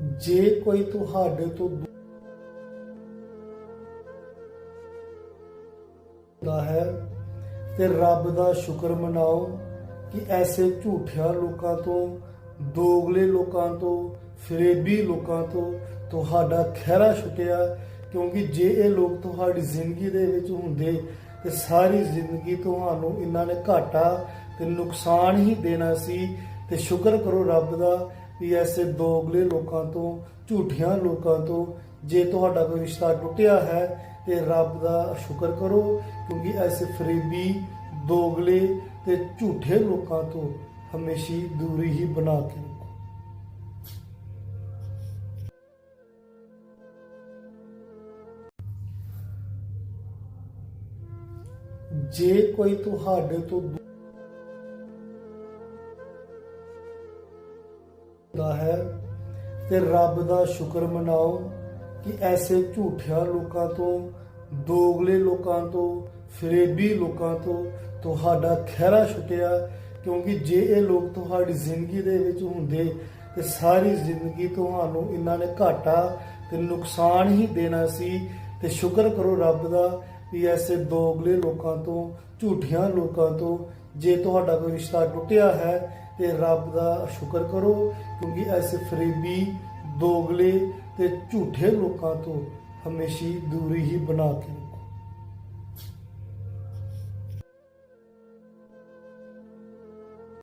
ਜੇ ਕੋਈ ਤੁਹਾਡੇ ਤੋਂ ਦਾ ਹੈ, ਤੇ ਰੱਬ ਦਾ ਸ਼ੁਕਰ ਮਨਾਓ ਕਿ ਐਸੇ ਝੂਠਿਆਂ ਲੋਕਾਂ ਤੋਂ, ਦੋਗਲੇ ਲੋਕਾਂ ਤੋਂ, ਫਰੇਬੀ ਲੋਕਾਂ ਤੋਂ ਤੁਹਾਡਾ ਖਹਿਰਾ ਛੁੱਟਿਆ, ਕਿਉਂਕਿ ਜੇ ਇਹ ਲੋਕ ਤੁਹਾਡੀ ਜ਼ਿੰਦਗੀ ਦੇ ਵਿੱਚ ਹੁੰਦੇ, ਤੇ ਸਾਰੀ ਜ਼ਿੰਦਗੀ ਤੁਹਾਨੂੰ ਇਹਨਾਂ ਨੇ ਘਾਟਾ ਤੇ ਨੁਕਸਾਨ ਹੀ ਦੇਣਾ ਸੀ, ਤੇ ਸ਼ੁਕਰ ਕਰੋ ਰੱਬ ਦਾ ਵੀ ਐਸੇ ਦੋਗਲੇ ਲੋਕਾਂ ਤੋਂ, ਝੂਠਿਆਂ ਲੋਕਾਂ ਤੋਂ ਜੇ ਤੁਹਾਡਾ ਕੋਈ ਰਿਸ਼ਤਾ ਟੁੱਟਿਆ ਹੈ, ਤੇ ਰੱਬ ਦਾ ਸ਼ੁਕਰ ਕਰੋ, ਕਿਉਂਕਿ ਐਸੇ ਫਰੇਬੀ, ਦੋਗਲੇ ਤੇ ਝੂਠੇ ਲੋਕਾਂ ਤੋਂ ਹਮੇਸ਼ੀ ਦੂਰੀ ਹੀ ਬਣਾ ਕੇ ਰੱਖੋ। ਜੇ ਕੋਈ ਤੁਹਾਡੇ ਤੋਂ ਦਾ ਹੈ ਤੇ ਰੱਬ ਦਾ ਸ਼ੁਕਰ ਮਨਾਓ ਕਿ ਐਸੇ ਝੂਠਿਆਂ ਲੋਕਾਂ ਤੋਂ, ਦੋਗਲੇ ਲੋਕਾਂ ਤੋਂ, ਫਰੇਬੀ ਲੋਕਾਂ ਤੋਂ ਤੁਹਾਡਾ ਖਹਿਰਾ ਛੁੱਟਿਆ, ਕਿਉਂਕਿ ਜੇ ਇਹ ਲੋਕ ਤੁਹਾਡੀ ਜ਼ਿੰਦਗੀ ਦੇ ਵਿੱਚ ਹੁੰਦੇ ਤੇ ਸਾਰੀ ਜ਼ਿੰਦਗੀ ਤੁਹਾਨੂੰ ਇਹਨਾਂ ਨੇ ਘਾਟਾ ਤੇ ਨੁਕਸਾਨ ਹੀ ਦੇਣਾ ਸੀ ਤੇ ਸ਼ੁਕਰ ਕਰੋ ਰੱਬ ਦਾ ਵੀ ਐਸੇ ਦੋਗਲੇ ਲੋਕਾਂ ਤੋਂ, ਝੂਠਿਆਂ ਲੋਕਾਂ ਤੋਂ ਜੇ ਤੁਹਾਡਾ ਕੋਈ ਰਿਸ਼ਤਾ ਟੁੱਟਿਆ ਹੈ ਤੇ ਰੱਬ ਦਾ ਸ਼ੁਕਰ ਕਰੋ ਕਿਉਂਕਿ ਐਸੇ ਫਰੇਬੀ ਦੋਗਲੇ ਤੇ ਝੂਠੇ ਲੋਕਾਂ ਤੋਂ ਹਮੇਸ਼ੀ ਦੂਰੀ ਹੀ ਬਣਾ ਕੇ